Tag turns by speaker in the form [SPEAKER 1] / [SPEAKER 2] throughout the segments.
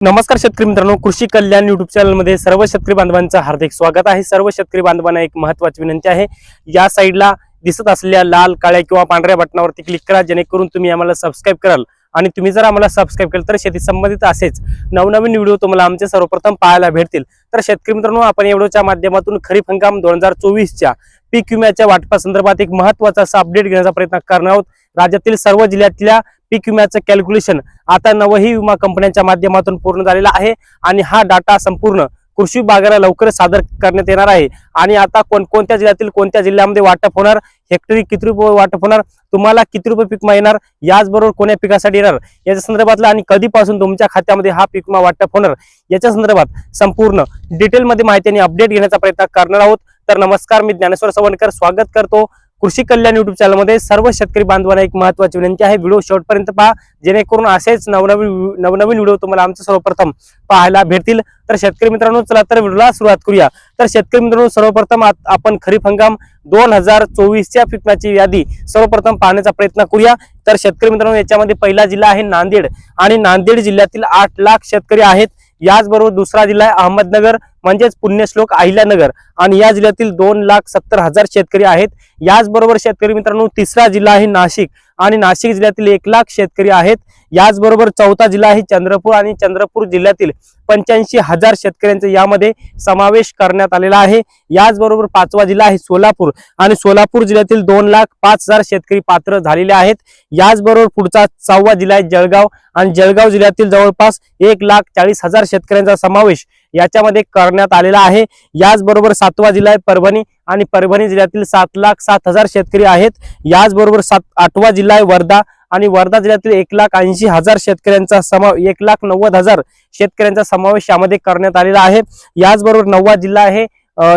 [SPEAKER 1] नमस्कार शेतकरी मित्रांनो कृषी कल्याण युट्यूब चॅनलमध्ये सर्व शेतकरी बांधवांचं हार्दिक स्वागत आहे. सर्व शेतकरी बांधवांना एक महत्वाची विनंती आहे. या साईडला दिसत असलेल्या लाल काळ्या किंवा पांढऱ्या बटनावरती क्लिक करा जेणेकरून तुम्ही आम्हाला सबस्क्राईब कराल. आणि तुम्ही जर आम्हाला सबस्क्राईब केलं तर शेती संबंधित असेच नवनवीन व्हिडिओ तुम्हाला आमचे सर्वप्रथम पाहायला भेटतील. तर शेतकरी मित्रांनो आपण या व्हिडिओच्या माध्यमातून खरीप हंगाम दोन हजार चोवीसच्या पीक विम्याच्या वाटपासंदर्भात एक महत्त्वाचा असा अपडेट घेण्याचा प्रयत्न करणार आहोत. राज्यातील सर्व जिल्ह्यातल्या पीक विम्याचं कॅल्क्युलेशन आता नवही विमा कंपन्यांच्या माध्यमातून पूर्ण झालेला आहे आणि हा डाटा संपूर्ण कृषी विभागाला लवकरच सादर करण्यात येणार आहे. आणि आता कोणकोणत्या जिल्ह्यातील कोणत्या जिल्ह्यामध्ये वाटप होणार हेक्टरी किती रुपये वाटप होणार तुम्हाला किती रुपये पिकमा येणार याचबरोबर कोण्या पिकासाठी येणार याच्या संदर्भातला आणि कधीपासून तुमच्या खात्यामध्ये हा पीक विमा वाटप होणार याच्या संदर्भात संपूर्ण डिटेलमध्ये माहिती आणि अपडेट घेण्याचा प्रयत्न करणार आहोत. तर नमस्कार मी ज्ञानेश्वर सवणकर स्वागत करतो. कृषी कल्याण युट्यूब चॅनलमध्ये सर्व शेतकरी बांधवांना एक महत्वाची विनंती आहे. व्हिडिओ शेवटपर्यंत पहा जेणेकरून असेच नवनवीन नवनवीन व्हिडिओ तुम्हाला आमचे सर्वप्रथम पाहायला भेटतील. तर शेतकरी मित्रांनो चला तर व्हिडिओला सुरुवात करूया. तर शेतकरी मित्रांनो सर्वप्रथम आपण खरीप हंगाम दोन हजार चोवीसच्या पिकण्याची यादी सर्वप्रथम पाहण्याचा प्रयत्न करूया. तर शेतकरी मित्रांनो याच्यामध्ये पहिला जिल्हा आहे नांदेड आणि नांदेड जिल्ह्यातील आठ लाख शेतकरी आहेत. याचबरोबर दुसरा जिल्हा आहे अहमदनगर म्हणजेच पुण्यश्लोक अहिल्यानगर. आणि या जिल्ह्यातील दोन लाख सत्तर हजार शेतकरी आहेत. याचबरोबर शेतकरी मित्रांनो तिसरा जिल्हा आहे नाशिक. आणि नाशिक जिल्ह्यातील एक लाख शेतकरी आहेत. याचबरोबर चौथा जिल्हा आहे चंद्रपूर आणि चंद्रपूर जिल्ह्यातील पंच्याऐंशी हजार शेतकऱ्यांचा यामध्ये समावेश करण्यात आलेला आहे. याचबरोबर पाचवा जिल्हा आहे सोलापूर आणि सोलापूर जिल्ह्यातील दोन लाख पाच हजार शेतकरी पात्र झालेले आहेत. याचबरोबर पुढचा सहावा जिल्हा आहे जळगाव आणि जळगाव जिल्ह्यातील जवळपास एक लाख चाळीस हजार शेतकऱ्यांचा समावेश याच्यामध्ये करण्यात आलेला आहे. याचबरोबर सातवा जिल्हा आहे परभणी आणि परभणी जिल्ह्यातील सात लाख सात हजार शेतकरी आहेत. याचबरोबर सात आठवा जिल्हा आहे वर्धा आणि वर्धा जिल्ह्यातील एक लाख ऐंशी हजार शेतकऱ्यांचा समा एक लाख नव्वद हजार शेतकऱ्यांचा समावेश यामध्ये करण्यात आलेला आहे. याचबरोबर नववा जिल्हा आहे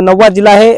[SPEAKER 1] नववा जिल्हा आहे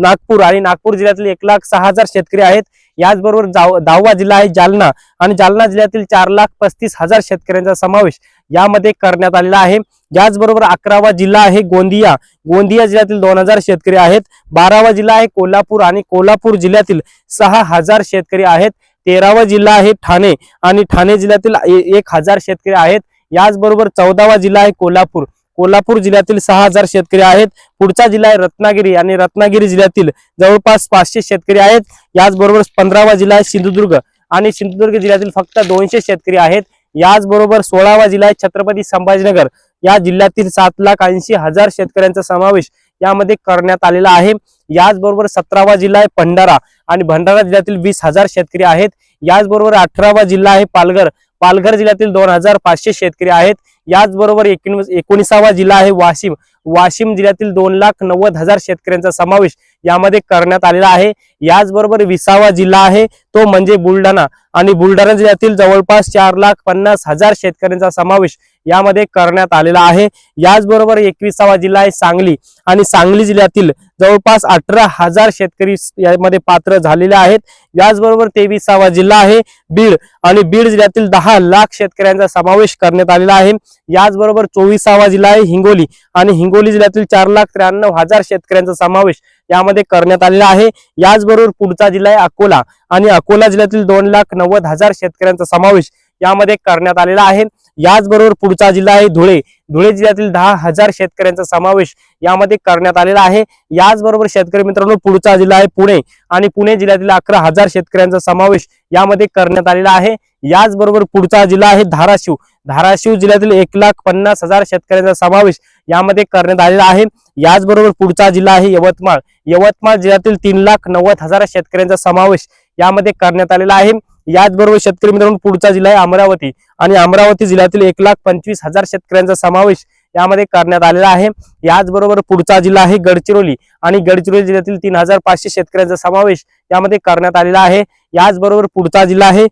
[SPEAKER 1] नागपूर आणि नागपूर जिल्ह्यातील एक लाख सहा हजार शेतकरी आहेत. याचबरोबर जाव- दहावा जिल्हा आहे जालना आणि जालना जिल्ह्यातील चार लाख पस्तीस हजार शेतकऱ्यांचा समावेश यामध्ये करण्यात आलेला आहे. याचबरोबर अकरावा जिल्हा आहे गोंदिया. गोंदिया जिल्ह्यातील दोन हजार शेतकरी आहेत. बारावा जिल्हा आहे कोल्हापूर आणि कोल्हापूर जिल्ह्यातील सहा हजार शेतकरी आहेत. तेरावा जिल्हा आहे ठाणे आणि ठाणे जिल्ह्यातील ए- एक हजार शेतकरी आहेत. याचबरोबर चौदावा जिल्हा आहे कोल्हापूर. कोल्हापूर जिल्ह्यातील सहा हजार शेतकरी आहेत. पुढचा जिल्हा आहे रत्नागिरी आणि रत्नागिरी जिल्ह्यातील जवळपास पाचशे शेतकरी आहेत. याचबरोबर पंधरावा जिल्हा आहे सिंधुदुर्ग आणि सिंधुदुर्ग जिल्ह्यातील फक्त दोनशे शेतकरी आहेत. याचबरोबर सोळावा जिल्हा आहे छत्रपती संभाजीनगर. या जिल्ह्यातील सात लाख ऐंशी हजार शेतकऱ्यांचा समावेश यामध्ये करण्यात आलेला आहे. याचबरोबर सतरावा जिल्हा आहे भंडारा आणि भंडारा जिल्ह्यातील वीस हजार शेतकरी आहेत. याचबरोबर अठरावा जिल्हा आहे पालघर. पालघर जिल्ह्यातील दोन हजार पाचशे शेतकरी आहेत. याचबरोबर एकोणीसावा जिल्हा आहे वाशिम. वाशिम जिल्ह्यातील दोन लाख नव्वद हजार शेतकऱ्यांचा समावेश यामध्ये करण्यात आलेला आहे. याचबरोबर विसावा जिल्हा आहे तो म्हणजे बुलढाणा. आणि बुलढाणा जिल्ह्यातील जवळपास चार लाख पन्नास हजार शेतकऱ्यांचा समावेश यामध्ये करण्यात आलेला आहे. याचबरोबर एकविसावा जिल्हा आहे सांगली. आणि सांगली जिल्ह्यातील जवळपास अठरा हजार शेतकरी यामध्ये पात्र झालेले आहेत. याचबरोबर तेविसावा जिल्हा आहे बीड. आणि बीड जिल्ह्यातील दहा लाख शेतकऱ्यांचा समावेश करण्यात आलेला आहे. याचबरोबर चोवीसावा जिल्हा आहे हिंगोली. आणि हिंगोली जिल्ह्यातील चार लाख त्र्याण्णव हजार शेतकऱ्यांचा समावेश यामध्ये करण्यात आलेला आहे. याचबरोबर पुढचा जिल्हा आहे अकोला. आणि अकोला जिल्ह्यातील दोन लाख नव्वद हजार शेतकऱ्यांचा समावेश यामध्ये करण्यात आलेला आहे. याचबरोबर पुढचा जिल्हा आहे धुळे. धुळे जिल्ह्यातील दहा हजार शेतकऱ्यांचा समावेश यामध्ये करण्यात आलेला आहे. याचबरोबर शेतकरी मित्रांनो पुढचा जिल्हा आहे पुणे. आणि पुणे जिल्ह्यातील अकरा हजार शेतकऱ्यांचा समावेश यामध्ये करण्यात आलेला आहे. याचबरोबर पुढचा जिल्हा आहे धाराशिव. धाराशिव जिल्ह्यातील एक लाख पन्नास हजार शेतकऱ्यांचा समावेश यामध्ये करण्यात आलेला आहे. याचबरोबर पुढचा जिल्हा आहे यवतमाळ. यवतमाळ जिल्ह्यातील तीन लाख नव्वद हजार शेतकऱ्यांचा समावेश यामध्ये करण्यात आलेला आहे. याचबरोबर शेतकरी मित्रांनो पुढचा जिल्हा आहे अमरावती. आणि अमरावती जिल्ह्यातील एक लाख पंचवीस हजार शेतकऱ्यांचा समावेश यामध्ये करण्यात आलेला आहे. याचबरोबर पुढचा जिल्हा आहे गडचिरोली आणि गडचिरोली जिल्ह्यातील तीन हजार पाचशे शेतकऱ्यांचा समावेश यामध्ये करण्यात आलेला आहे. याचबरोबर पुढचा जिल्हा आहे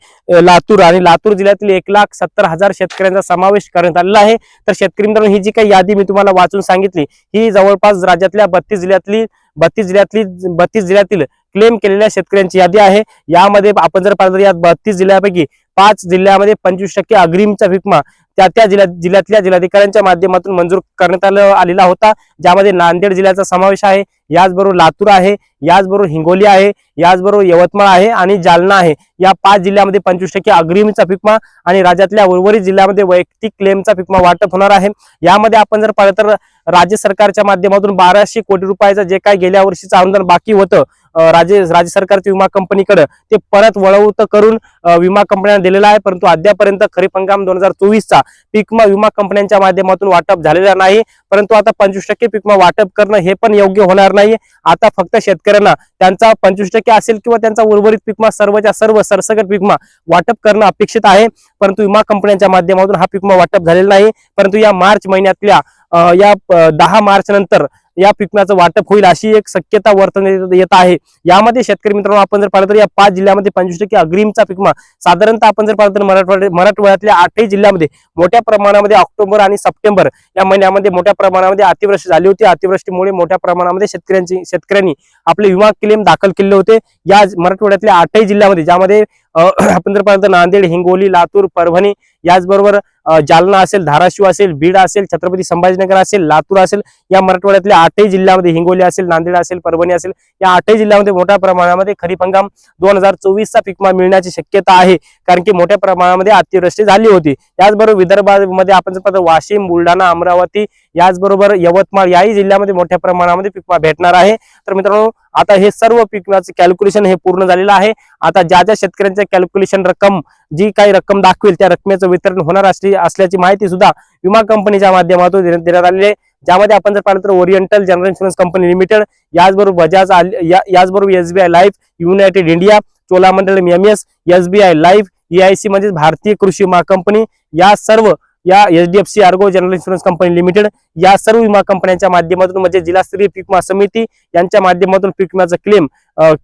[SPEAKER 1] लातूर आणि लातूर जिल्ह्यातील एक लाख सत्तर हजार शेतकऱ्यांचा समावेश करण्यात आलेला आहे. तर शेतकरी मित्रांनो ही जी काही यादी मी तुम्हाला वाचून सांगितली ही जवळपास राज्यातल्या बत्तीस जिल्ह्यातली बत्तीस जिल्ह्यातली बत्तीस जिल्ह्यातील क्लेम केलेल्या शेतकऱ्यांची यादी आहे. यामध्ये आपण जर पाहिलं तर या बत्तीस जिल्ह्यापैकी पाच जिल्ह्यामध्ये पंचवीस टक्के अग्रिमचा विमा त्या त्या जिल्ह्यात जिल्ह्यातल्या जिल्हाधिकाऱ्यांच्या माध्यमातून मंजूर करण्यात आलं आलेला होता. ज्यामध्ये नांदेड जिल्ह्याचा समावेश आहे. याचबरोबर लातूर आहे. याचबरोबर हिंगोली आहे. याचबरोबर यवतमाळ आहे आणि जालना आहे. या पाच जिल्ह्यामध्ये पंचवीस टक्के अग्रिमीचा पिकमा आणि राज्यातल्या उर्वरित जिल्ह्यामध्ये वैयक्तिक क्लेमचा पिकमा वाटप होणार आहे. यामध्ये आपण जर पाहिलं तर राज्य सरकारच्या माध्यमातून बाराशे कोटी रुपयाचं जे काय गेल्या वर्षीचं अनुदान बाकी होतं राज्य राज्य सरकारच्या विमा कंपनीकडे ते परत वळवत करून विमा कंपन्यांना दिलेलं आहे. परंतु अद्यापर्यंत खरीप हंगाम दोन हजार चोवीसचा पिकमा विमा कंपन्यांच्या माध्यमातून वाटप झालेला नाही. परंतु आता पंचवीस टक्के पिकमा वाटप करणं हे पण योग्य होणार नाही. आता फक्त शेतकऱ्यांना त्यांचा पंचवीस टक्के असेल किंवा त्यांचा उर्वरित पिकमा सर्वच्या सर्व सरसकट पिकमा वाटप करणं अपेक्षित आहे. परंतु विमा कंपन्यांच्या माध्यमातून हा पिकमा वाटप झालेला नाही. परंतु या मार्च महिन्यातल्या या दहा मार्च नंतर या पिकम्याचं वाटप होईल अशी एक शक्यता वर्तवण्यात येत आहे. यामध्ये शेतकरी मित्रांनो आपण जर पाहिलं तर या पाच जिल्ह्यामध्ये पंचवीस टक्के अग्रिमचा पिकमा. साधारणतः आपण जर पाहिलं तर मराठवाड्या मराठवाड्यातल्या आठही जिल्ह्यामध्ये मोठ्या प्रमाणामध्ये ऑक्टोबर आणि सप्टेंबर या महिन्यामध्ये मोठ्या प्रमाणामध्ये अतिवृष्टी झाली होती. अतिवृष्टीमुळे मोठ्या प्रमाणामध्ये शेतकऱ्यांची शेतकऱ्यांनी आपले विमा क्लेम दाखल केले होते. या मराठवाड्यातल्या आठही जिल्ह्यामध्ये ज्यामध्ये आपण जर पाहिलं तर नांदेड हिंगोली लातूर परभणी याचबरोबर जालना असेल धाराशिव असेल बीड असेल छत्रपती संभाजीनगर असेल लातूर असेल या मराठवाड्यातल्या आठही जिल्ह्यामध्ये हिंगोली असेल नांदेड असेल परभणी असेल या आठही जिल्ह्यामध्ये मोठ्या प्रमाणामध्ये खरीप हंगाम दोन हजार चोवीसचा पिकमा मिळण्याची शक्यता आहे. कारण की मोठ्या प्रमाणामध्ये अतिवृष्टी झाली होती. याचबरोबर विदर्भामध्ये आपण जर वाशिम बुलढाणा अमरावती याचबरोबर यवतमाळ याही जिल्ह्यामध्ये मोठ्या प्रमाणामध्ये पिकमा भेटणार आहे. तर मित्रांनो आता हे सर्व पिकमाचं कॅल्क्युलेशन हे पूर्ण झालेलं आहे. आता ज्या ज्या शेतकऱ्यांच्या कॅल्क्युलेशन रक्कम जी काही रक्कम दाखवेल त्या रकमेचं वितरण होणार असली असल्याची माहिती सुद्धा विमा कंपनीच्या माध्यमातून देण्यात देण्यात आलेली आहे. ज्यामध्ये आपण जर पाहिलं तर oriental general insurance company limited याचबरोबर बजाज याचबरोबर SBI life United India Cholamandalam M S SBI life EIC म्हणजे भारतीय कृषी विमा कंपनी या सर्व या HDFC Ergo general insurance company limited या सर्व विमा कंपन्यांच्या माध्यमातून म्हणजे जिल्हास्तरीय पीक विमा समिती यांच्या माध्यमातून पीक विम्याचं क्लेम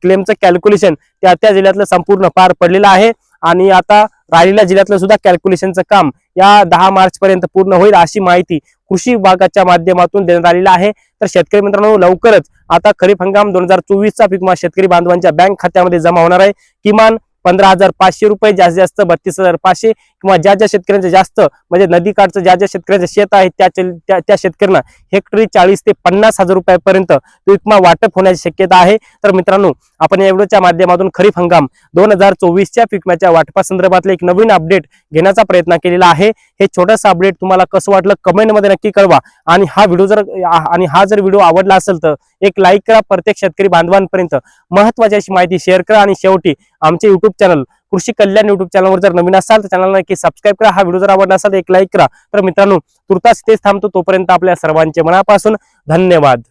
[SPEAKER 1] क्लेमचं कॅल्क्युलेशन त्या त्या जिल्ह्यातलं संपूर्ण पार पडलेलं आहे. आणि आता राहिलेल्या जिल्ह्यातलं सुद्धा कॅल्क्युलेशनचं काम या दहा मार्च पर्यंत पूर्ण होईल अशी माहिती कृषी विभागाच्या माध्यमातून देण्यात आलेली आहे. तर शेतकरी मित्रांनो लवकरच आता खरीप हंगाम दोन हजार चोवीसचा पिकमा शेतकरी बांधवांच्या बँक खात्यामध्ये जमा होणार आहे. किमान पंधरा हजार पाचशे रुपये जास्तीत जास्त बत्तीस हजार पाचशे किंवा ज्या ज्या शेतकऱ्यांचे जास्त म्हणजे नदी काठचं ज्या ज्या शेतकऱ्यांचं शेत आहे त्या त्या त्या शेतकऱ्यांना हेक्टरी चाळीस ते पन्नास हजार रुपयापर्यंत विकमा वाटप होण्याची शक्यता आहे. तर मित्रांनो आपण या व्हिडिओच्या माध्यमातून खरीप हंगाम दोन हजार चोवीसच्या पिकम्याच्या वाटपासंदर्भातले एक नवीन अपडेट घेण्याचा प्रयत्न केलेला आहे. हे छोटंसं अपडेट तुम्हाला कसं वाटलं कमेंटमध्ये नक्की कळवा. आणि हा व्हिडिओ जर आणि हा जर व्हिडिओ आवडला असेल तर एक लाईक करा प्रत्येक शेतकरी बांधवांपर्यंत. महत्वाची अशी माहिती शेअर करा आणि शेवटी आमचे युट्यूब चॅनल कृषी कल्याण युट्यूब चॅनलवर जर नवीन असाल तर चॅनलला नक्की सबस्क्राईब करा. हा व्हिडिओ जर आवडला असेल तर एक लाईक करा. तर मित्रांनो तुर्तास तेच थांबतो तोपर्यंत आपल्या सर्वांचे मनापासून धन्यवाद.